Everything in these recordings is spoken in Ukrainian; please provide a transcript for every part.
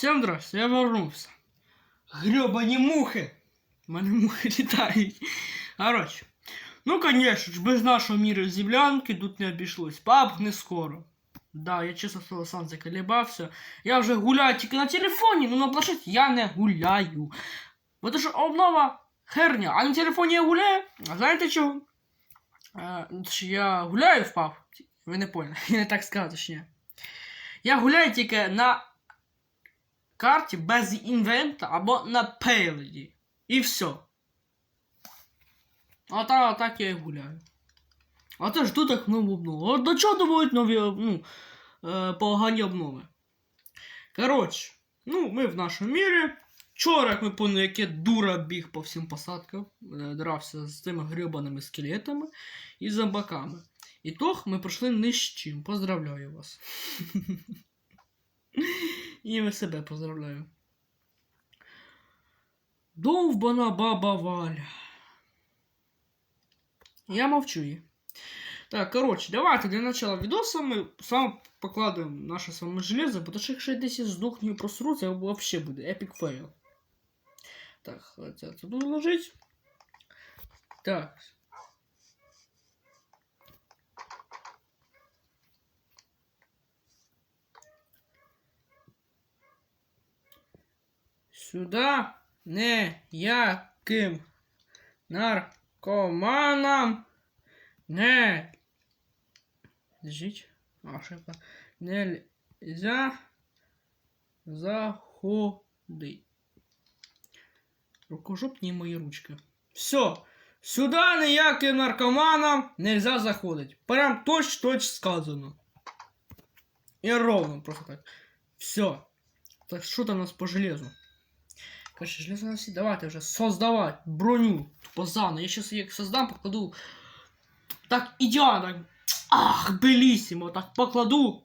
Всем здрасте, я вернувся. Гребані мухи. У мене мухи літають. Короче. Ну, конечно ж, без нашого міру землянки тут не обійшлось. Пап не скоро. Да, я чесно слово сам заколебався. Я вже гуляю тільки на телефоні, ну на планшеті я не гуляю. Бо то що обнова херня, а на телефоні я гуляю. А знаєте чого? Е, я гуляю впав. Ви не поняли, я не так сказав, точніше. Я гуляю тільки на карті без інвента або на пейледі. І все. А та, так я і гуляю. А це ж тут так нову обнову. А до чого доводять нові ну, е, погані обнови? Коротше, ну, ми в нашому мірі. Вчора, як ми поняли, яке дура біг по всім посадкам, е, дрався з цими грибаними скелетами і зомбаками. Ітог ми пройшли ні з чим. Поздравляю вас. І ви себе поздравляю. Довбана баба Валя. Я мовчу її. Так, коротше, давайте для начала відоса ми саме покладемо наше саме железо, потому що якщо я десь здохну і просру, це взагалі буде epic fail. Так, це тут ложить. Так. Сюда не яким наркоманам не Держіть. А, ошибка. Нельзя заходить. Рукожопні мої ручки. Все. Сюда ніяким наркоманам нельзя заходить. Прям точь-точь сказано. І ровно просто так. Все. Так що там у нас по железу? Короче, железо у нас є. Давайте вже создавати броню. Тупо заново. Я сейчас її создам, покладу. Так ідеально. Так. Ах, белісімо. Так покладу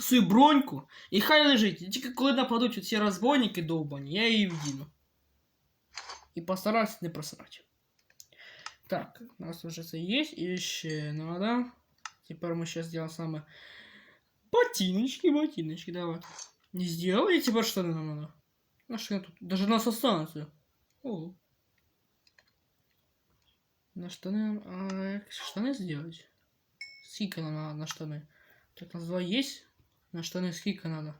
свою броньку. І хай лежить. І Тільки коли нападуть ці розбойники довбані, я її вдіну. І постараюсь не просрати. Так, у нас уже це є. І ще надо. Теперь мы сейчас сделаем самое... Ботиночки, ботиночки, давай. Не сделал, и теперь штаны нам надо. А тут? Даже нас останутся. О. На штаны... А, як штаны сделать? Сколько надо на штаны? Так, у нас два есть? На штаны сколько надо?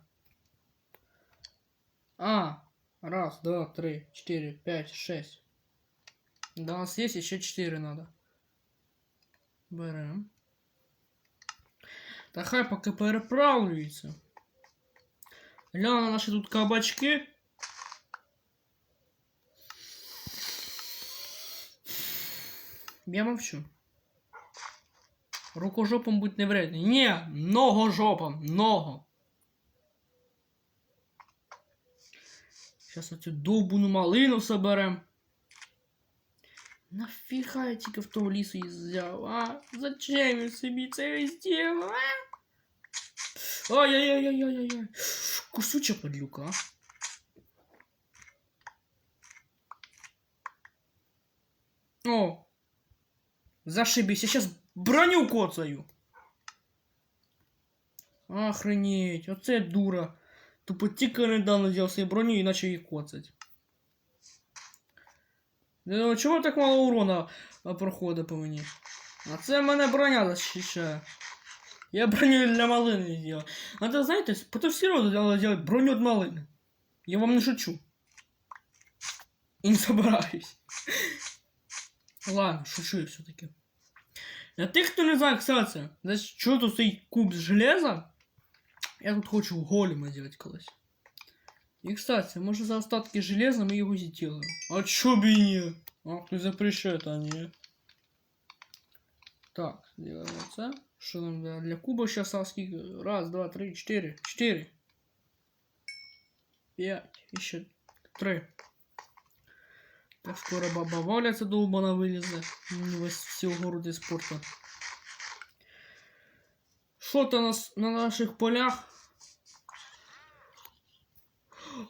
А, раз, два, три, четыре, пять, шесть. Да, у нас есть еще четыре надо. Берем. Та хай поки переправлюється. Гляну на наші тут кабачки. Я мовчу. Рукожопом будь не вредний. Ні, ногожопом, много. Сейчас оцю довбуну малину соберем. Нафіга я тільки в того лісу її взяв, а? Зачем я собі це зробив, а? Ай-яй-яй-яй-яй-яй. Кусюча подлюка, а? О! Зашибись, я сейчас броню коцаю. Охренеть, оце дура. Тупо тільки недавно взяв свою броню і почав її коцать. Ну, чого так мало урона а, проходить по мені? А це в мене броня защищає. Я броню для малини зробив. А то знаєте, потім всі роду зробити броню від малини. Я вам не шучу. І не собираюсь. Ладно, шучу я все-таки. Для тих, хто не знає, кстати, значить, що тут цей куб з железа, я тут хочу голема зробити колись. И, кстати, может за остатки железа мы его сделаем. А чё бы и не? Ах, ты запрещает, а не. Так, делаем вот это. Что нам для, для куба сейчас оски? Раз, два, три, четыре. Четыре. Пять. Еще три. Так скоро баба Валя це долбана вилізе. Весь всього города спорту. Що то нас на наших полях?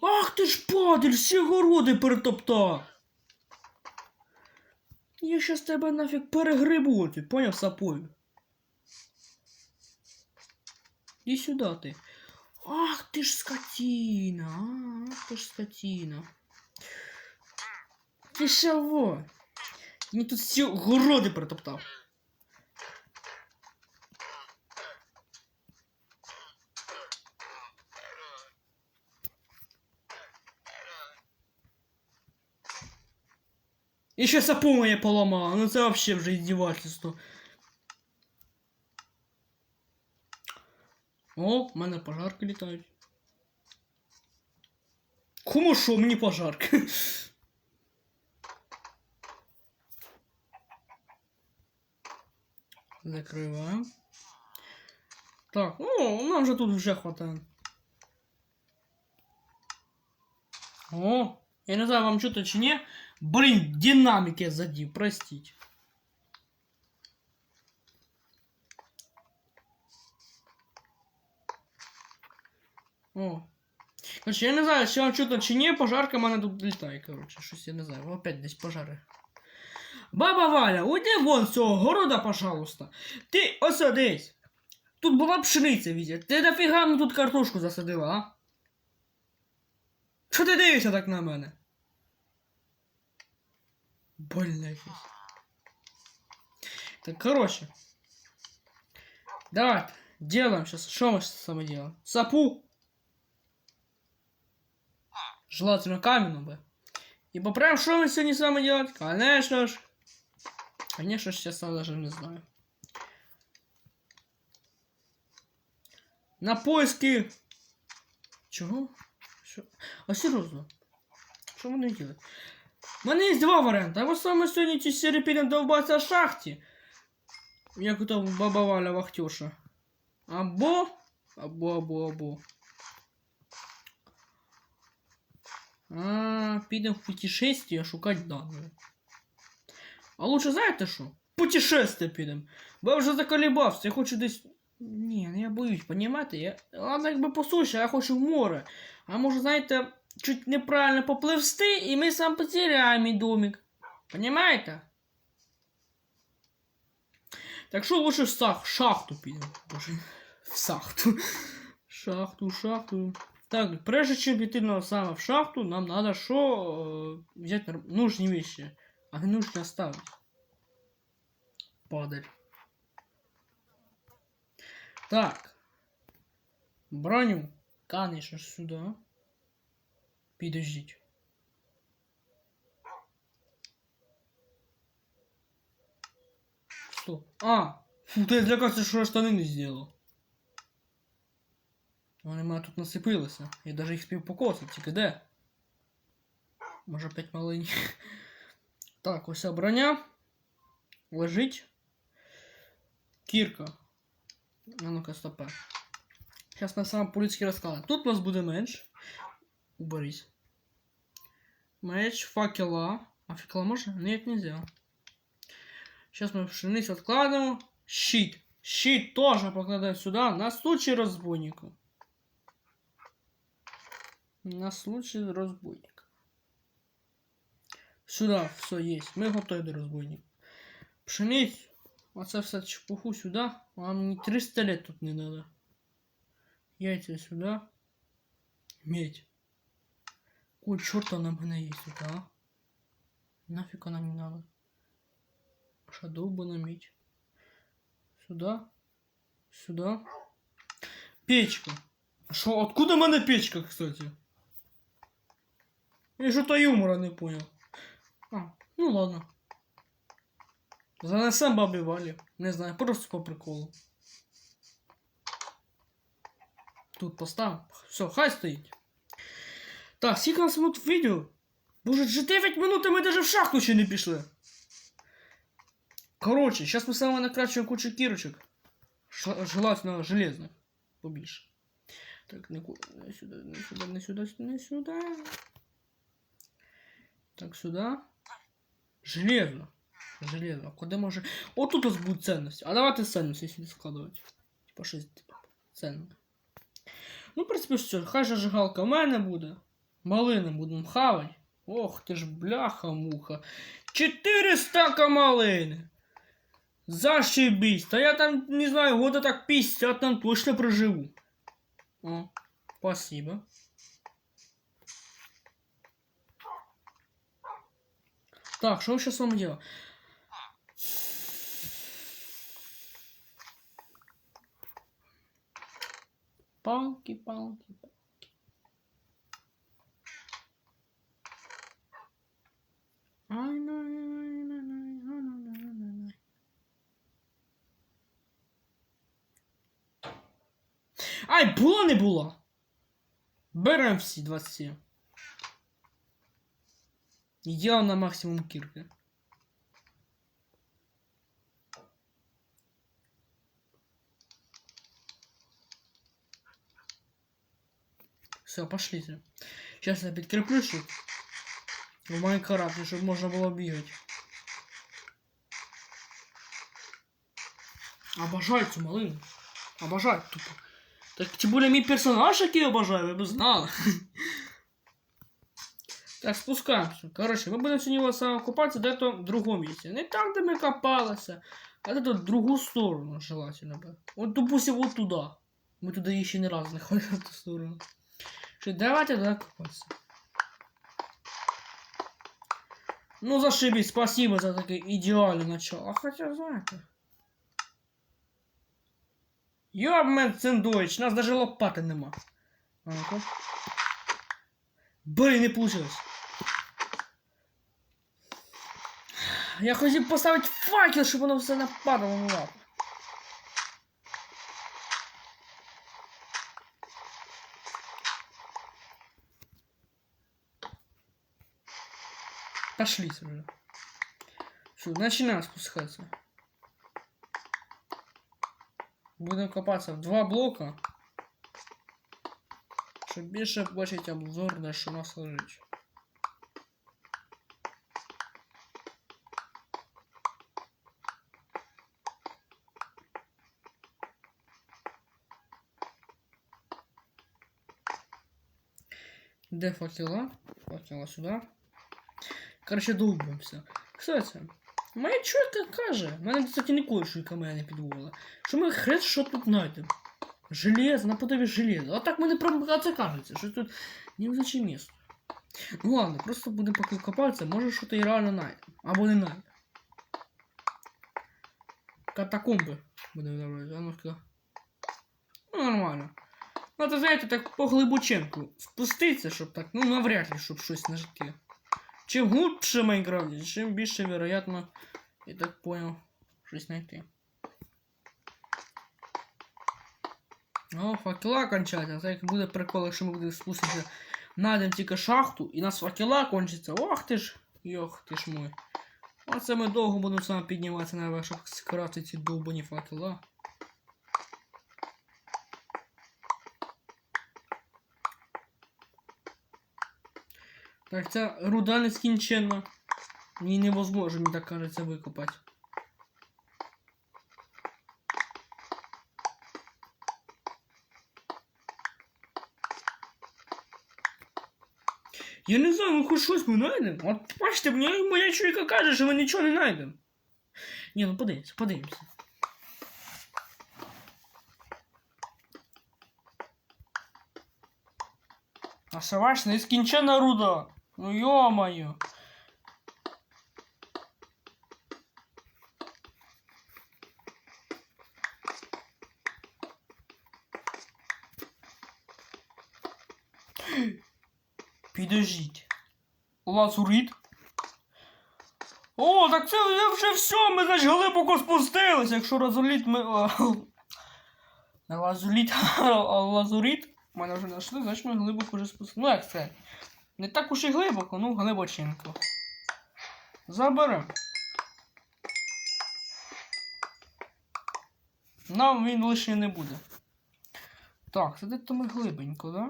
Ах ти ж падаль, всі городи перетоптав. Я щас тебе нафіг перегрибу, ти поняв сапою? Іди сюди ти. Ах ти ж скотина, ах ти ж скотина. Ти шаво? Мені тут всі городи протоптав. І ще сапу моє поламала, ну це вообще вже іздівательство. О, в мене пожарки літають. Кому що, мені пожарки? Закриваємо. Так, ну, нам же тут вже хватає. О, я не знаю, вам чути чи ні. Блін, динаміки задів, простіть. О. Короче, я не знаю, чи вам чутно чи ні, пожарка мене тут літає, короче, щось я не знаю. Опять десь пожари. Баба Валя, уйди вон з цього города, пожалуйста. Ти ось десь. Тут була пшениця, Вітя. Ти нафіга мені тут картошку засадила, а? Що ти дивишся так на мене? Больно якесь. Так, короче. Давай, делаем сейчас. Что мы саме делаем? Сапу. Желательно каменную бы. И поправим, что мы сегодня с вами делать? Конечно ж. Конечно ж, сейчас я даже не знаю. На поиски... Чого? Що? А серйозно? Що вони делать? У мене є два варіанти. Або саме сьогодні ці серії підемо довбатися в шахті. Як то баба Валя Вахтюша. Або. Або, або, або. А, підемо в путешествие шукати дані. А лучше знаєте що? Путешествие підемо. Бо я вже я хочу десь. Ні, ну я боюсь, понімаєте? Я... Ладно, якби по суші, я хочу в море. А може, знаєте, чуть неправильно попливсти, і ми сам потеряємо мій домик. Понимаете? Так що лучше в сах, шахту. Боже, в шахту. Шахту, шахту. Так, прежде чем піти на в шахту, нам надо що э, взять нужні вещи. Нужні оставить. Падаль. Так. Броню. Конечно сюда. Підождіть. Стоп. А! Фу, ти злякався, що я штани не. Вони в мене тут насипилися. Я навіть їх спів покосити, тільки де? Може п'ять малинь. Так, ось броня. Лежить. Кірка. А ну-ка, стопе. Зараз на сам по-людськи розкладу. Тут у нас буде менш. Уберись. Меч, факела. А факела можно? Нет, нельзя. Сейчас мы пшеницу откладываем. Щит. Щит тоже покладаем сюда на случай разбойника. На случай разбойника. Сюда все есть. Мы готовы до разбойника. Пшеницю. Оце все чепуху сюда. А мне 300 лет тут не надо. Яйця сюда. Медь. Какого черта на мене є сюди, а? Нафиг она не надо. Шадоуба медь. Сюда. Сюда. Печка. А шо, откуда в мене печка, кстати? Я что-то юмора не понял. А, ну ладно. Занесем бабі Валі. Не знаю, просто по приколу. Тут поставим. Все, хай стоїть. Так, скільки у нас минут відео? Боже, вже 9 минут, а ми даже в шахту ще не пішли. Короче, сейчас ми саме накрачуємо кучу кірочок. Ш- Желательно железних. Побільше. Так, не, ку- не сюди, не сюди, не сюди, не сюди. Так, сюди. Железно. Железно. Куди може. О, тут у нас будуть цінності. А давайте цінності сюди складувати. Типа щось типа, цінне. Ну, в принципі, все. Хай зажигалка в мене буде. Малини будемо хавати. Ох ти ж бляха-муха. 400 малини. Зашибись. Та я там, не знаю, года так 50 там точно проживу. О. Спасибо. Так, что сейчас вам делать? Палки, палки, палки. Ай, най, най, най, ай, най, най, най, най. Ай, було не було. Берем всі 27. Я на максимум кірки. Все, пошлите. Сейчас я підкріплюсь в Майнкрафті, щоб можна було бігати. Обожаю цю малину. Обожаю тупо. Так тем более мій персонаж, який обожаю, ви б знали. Так, спускаємося. Коротше, ми будемо сьогодні вас купатися де-то в другому місці. Не там, де ми копалися, а де-то в другу сторону, желательно би. От, допустим, от туди. Ми туди ще не раз не ходили в ту сторону. Що, давайте туди копатися. Ну, зашибись, спасибо за таке ідеальне начало. Хоча, знаєте. Йобмен Цендович, нас даже лопати нема. Блин, не получилось. Я хотів поставити факел, щоб воно все нападало на лапу. Пошли уже. Все, начинаем спускаться. Будемо копатися в два блока. Щоб більше бачити обзор, що у нас лежить. Де факела? Факела сюди. Короче, долбимося. Кстати, моя чуйка каже, мене, кстати, ніколи чуйка мене не підводила, що ми хрен що тут знайдемо. Железо, наподобие железа. А так ми не про а це кажеться, що тут невзначе місто. Ну ладно, просто будемо поки копатися, може що то і реально знайдемо. Або не знайдемо. Катакомби будемо давати, а ну-ка. Ну, нормально. Ну, то знаєте, так по глибоченку спуститься, щоб так, ну навряд ли, щоб щось знайти. Чим глубже в Майнкрафті, чим більше, вероятно, я так понял, щось знайти. О, факела кончаться. Як буде прикол, якщо ми будемо спуститися найдемо тільки шахту, і нас факела кончаться. Ох ти ж, йох ти ж мой. Оце ми довго будемо саме підніматися наверх, щоб скрафтити ці довбані факела. Так, ця руда нескінченна. Її невозможно, мені так кажеться, викопати. Я не знаю, ну хоч щось ми знайдемо. От бачите, мені моя чуйка каже, що ми нічого не знайдемо. Ні, ну подивимося, подивимося. А шаваш нескінченна руда. Ну ё-моё. Підождіть. Лазурит? О, так це вже все, ми значить глибоко спустилися, якщо лазурит ми. А лазурит. Мене вже знайшли, значить ми глибоко вже спустилися. Ну як це? Не так уж і глибоко, ну глибоченько. Заберем. Нам він лише не буде. Так, це де-то ми глибенько, да?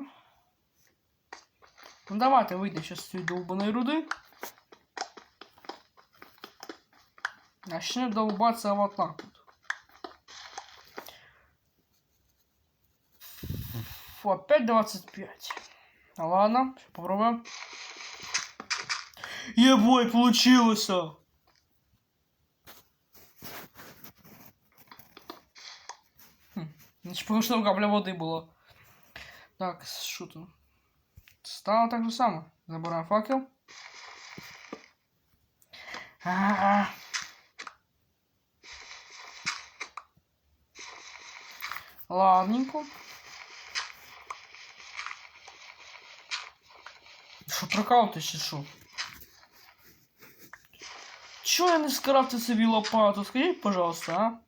Ну давайте вийде ще з цієї довбаної руди. Начне довбатися вот. Фу, опять 25. Ну ладно, попробуем. Ебой, получилось! Хм, значит, потому что там капля воды было. Так, тут? Стало так же само. Забираємо факел. А-а-а. Ладненько. Що прикалуєтесь чи що? Чого я не скрафтив собі лопату? Скажіть, пожалуйста, а?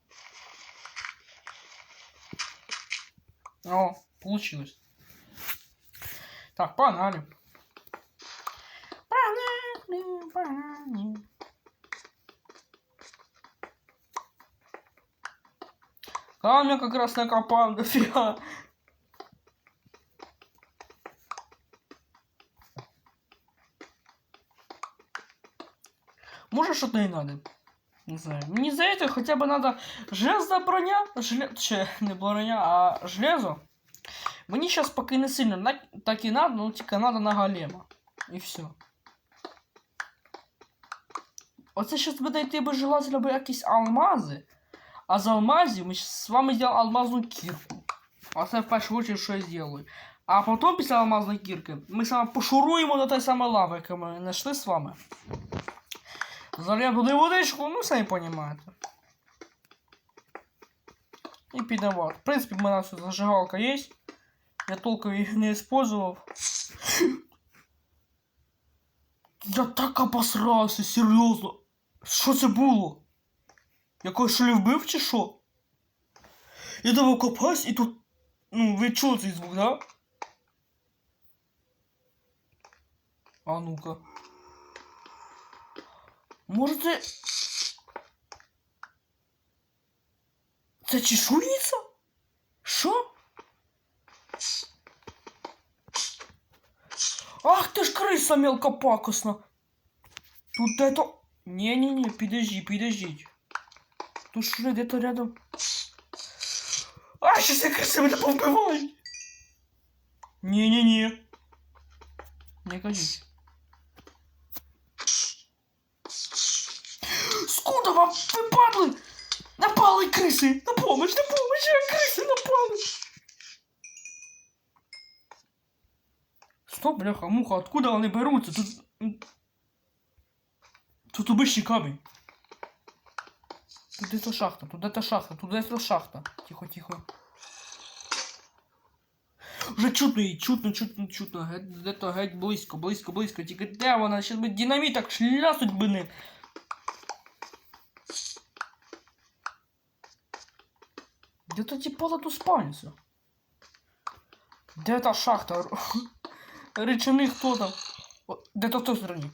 О, получилось. Так, погнали. Погнали, погнали. Камня как раз накопал, дофига. Может что-то и надо. Не знаю. За это хотя бы надо железная броня. Желе... Че, не броня, а железо. Мені зараз поки не сильно так і надо, ну тільки надо на голема. І все. Оце щось буде йти би желательно би якісь алмази. А з алмазів ми з вами зробимо алмазну кірку. Оце в першу чергу, що я зроблю. А потім після алмазної кірки ми саме пошуруємо до тієї самої лави, яку ми знайшли з вами. Зальємо туди водичку, ну самі розумієте. І підемо. В принципі, в мене все зажигалка є. Я толком їх не использовав. Я так обосрався, серйозно. Що це було? Я когось що ли вбив чи що? Я давай копаюсь і тут. Ну, ви чули цей звук, да? А ну-ка. Може це. Це чешується? Що? Ах ты ж крыса мелкопакостна. Тут это... Не-не-не, подожди, подожди. Тут что где-то рядом... А, сейчас я крысы меня повбиваю. Не-не-не. Не кажись. Скуда вам вы падли? Напали крысы! На помощь, на помощь! а, Крысы напали! Стоп, бляха, муха, откуда вони беруться? Тут. м, Тут обичний камінь. Тут десь шахта, тут десь шахта, тут десь шахта. Тихо, тихо. Вже чутно її, чутно, чутно, чутно. Геть, де-то геть близько, близько, близько. Тільки де вона? Щас би динаміт так шлясуть би не. Де то ті пола тут спавняться? Де та шахта? Речаний хто там? Де то в той стороні?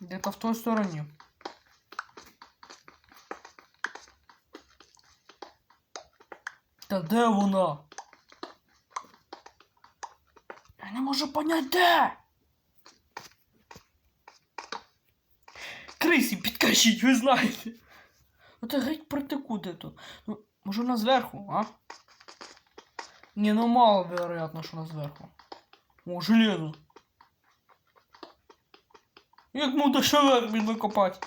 Где-то в той стороні. Та де вона? Я не можу понять де. Підкажіть, ви знаєте. Оце геть протеку де-то. Ну, може вона зверху, а? Не, ну мало вероятно, що вона зверху. О, железо. Як можна ще вверх відкопати?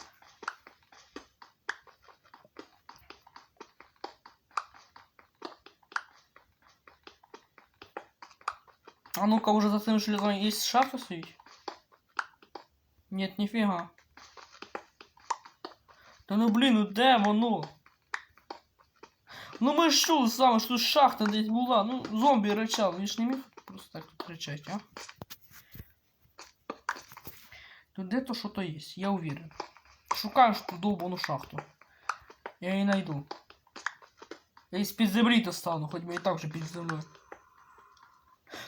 А ну-ка, уже за цим железом есть шафа стоїть? Нет, нифига. Та ну блін, ну де воно? Ну ми ж чули саме, що тут шахта десь була. Ну, зомбі ричали, він ж не міг просто так тут кричать, а? Тут де-то що-то є, я уверен. Шукаю ж ту довбану шахту. Я її найду. Я із-під землі достану, хоч би і так вже під землею.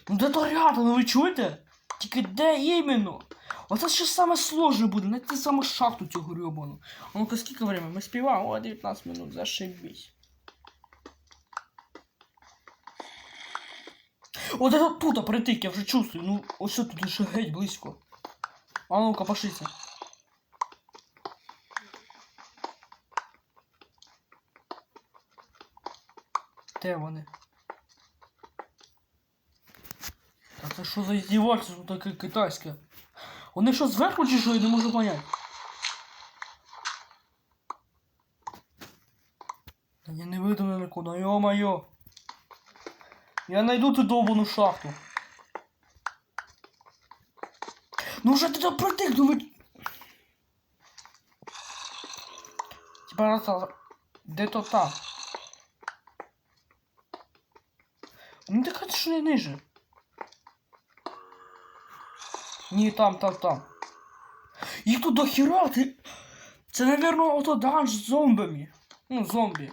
Ну де-то рядом, ну ви чуєте? Тільки де іменно? Оце ще саме сложне буде, знайти саме шахту цю гребану. А ну-ка скільки время? Ми співаємо? О, 19 минут, зашибись. От это тут притик, я вже чувствую. Ну, ось тут ще геть близько. А ну-ка, пошліться. Де вони? Та це що за іздівательство таке китайське? Вони що зверху чи що, я не можу понять. Та я не видно нікуди, йо-моє. Я найду ту довбану шахту. Ну вже ти там протик, ну ви... Типа раз де то там. Ну так це що не ниже. Ні, там, там, там. Їх тут до хіра, ти... Це, наверное, ото данж з зомбами. Ну, зомбі.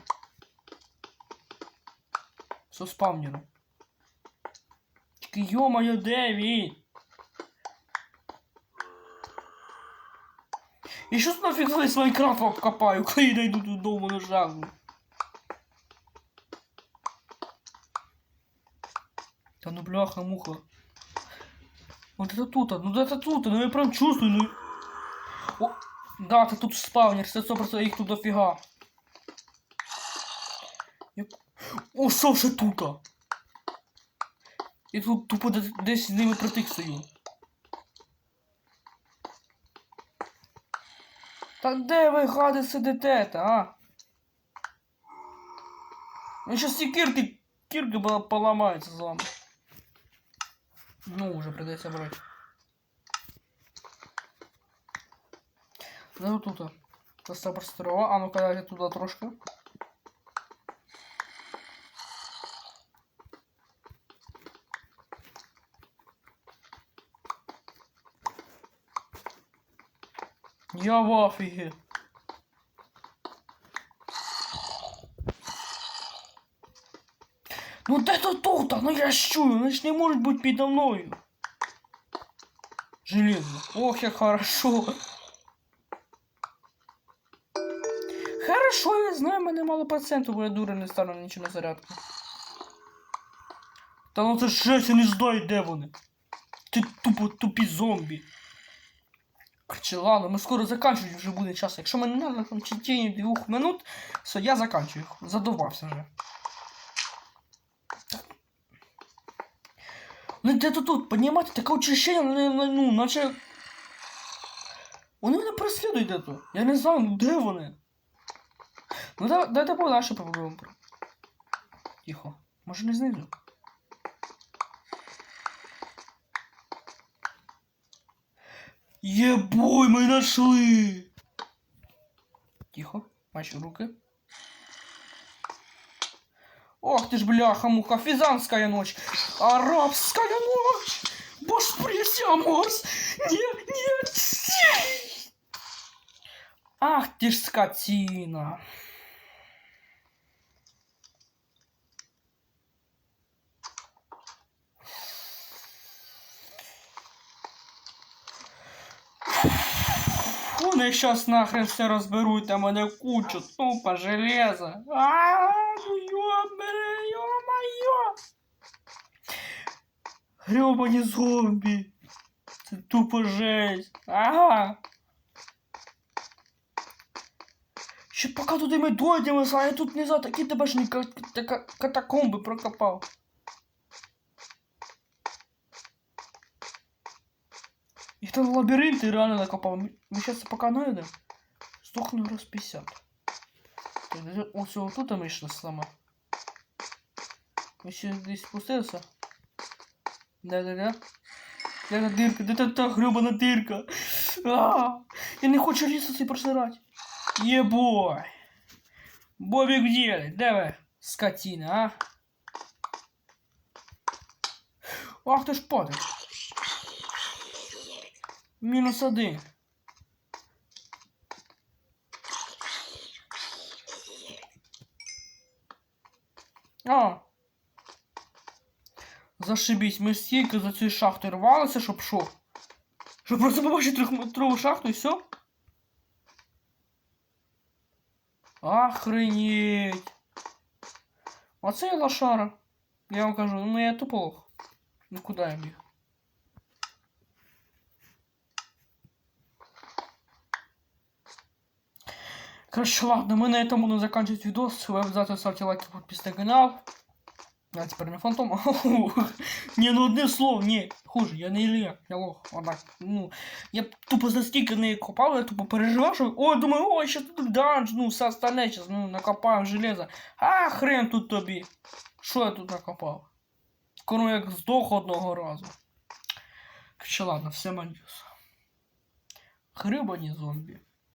Со спавнером. Тільки йо-моє, де він? І що тут нафіг весь Майнкрафт обкопаю, коли я йду додому на жагу? Та ну бляха, муха. Вот это тут, ну да это тут, ну я прям чувствую, ну. О, да, ты тут спавнер, це 100% їх тут дофіга. Як... О, що ще тут? Я тут тупо де- десь з ними притик стою. Та де ви гади сидите, та, а? Ну щас ці кірки, кірки була поламаються з вами. Ну, уже придется брать. Вот тут. Просто прострова. А ну-ка дайте туда трошки. Я в афиге. Де? Ну я ж чую, вони ж не можуть бути підо мною. Железно. Ох, як хорошо. Хорошо, я знаю, мене мало процентів, бо я дура не стану нічого на зарядку. Та ну це жесть, я не знаю, де вони. Ти тупо тупі зомбі. Короче, ладно, ми скоро заканчувати вже буде час. Якщо мене не треба в течение двох минут, все, я заканчую. Задовбався вже. Где-то тут, понимаете, таке ощущение, ну, ну, ну, наче... Вони мене переслідують де-то. Я не знаю, ну де вони? Ну да, дайте подальше попробуємо. Тихо. Може не знизу? Єбой, ми нашли! Тихо, мачу руки. Ох ты ж бляха-муха, физанская ночь, арабская ночь, башпресия Марс, нет, нет, нет. Ах ты ж скотина. Вони щас нахрен все розберуть, а мене кучу тупо железа. А, ну ёбаный, ё-моё! Грёбані зомбі. Це тупо жесть. Ага. Ще поки туди ми дойдемо, а я тут не за такі табашні ка- така- катакомби прокопав. Їх там лабіринти реально накопав. Ми, ми зараз поки знайдемо. Здохну раз 50. Так, де- Ось тут ми йшли саме. Ми ще десь спустилися. Да-да-да. Де та дирка? Де та та гребана дирка? А, я не хочу лісу цей просирати. Єбой. Бобік в ділі. Де ви? Скотина, а? Ах ти ж падає. Мінус один. А. Зашибісь, ми стільки за цією шахтою рвалися, щоб що? Щоб просто побачити трьохметрову шахту і все? Охренеть. Оце я лошара. Я вам кажу, ну я тупо лох. Ну куди я біг? Короче, ладно, мы на этом будем заканчивать видос. Вы обязательно ставьте лайки, подписывайтесь на канал. А тепер не фантом. Ні, ну одне слово, ні. Хуже, я не Ілля, я лох. Однак, ну, я б тупо застільки не копав, я тупо переживав, що. Ой, думаю, ой, ще тут данж, ну, все остальне зараз, ну, накопав железо. А хрен тут тобі. Що я тут накопав? Скоро як здох одного разу. Короче, ладно, все манюс. Грибані зомбі.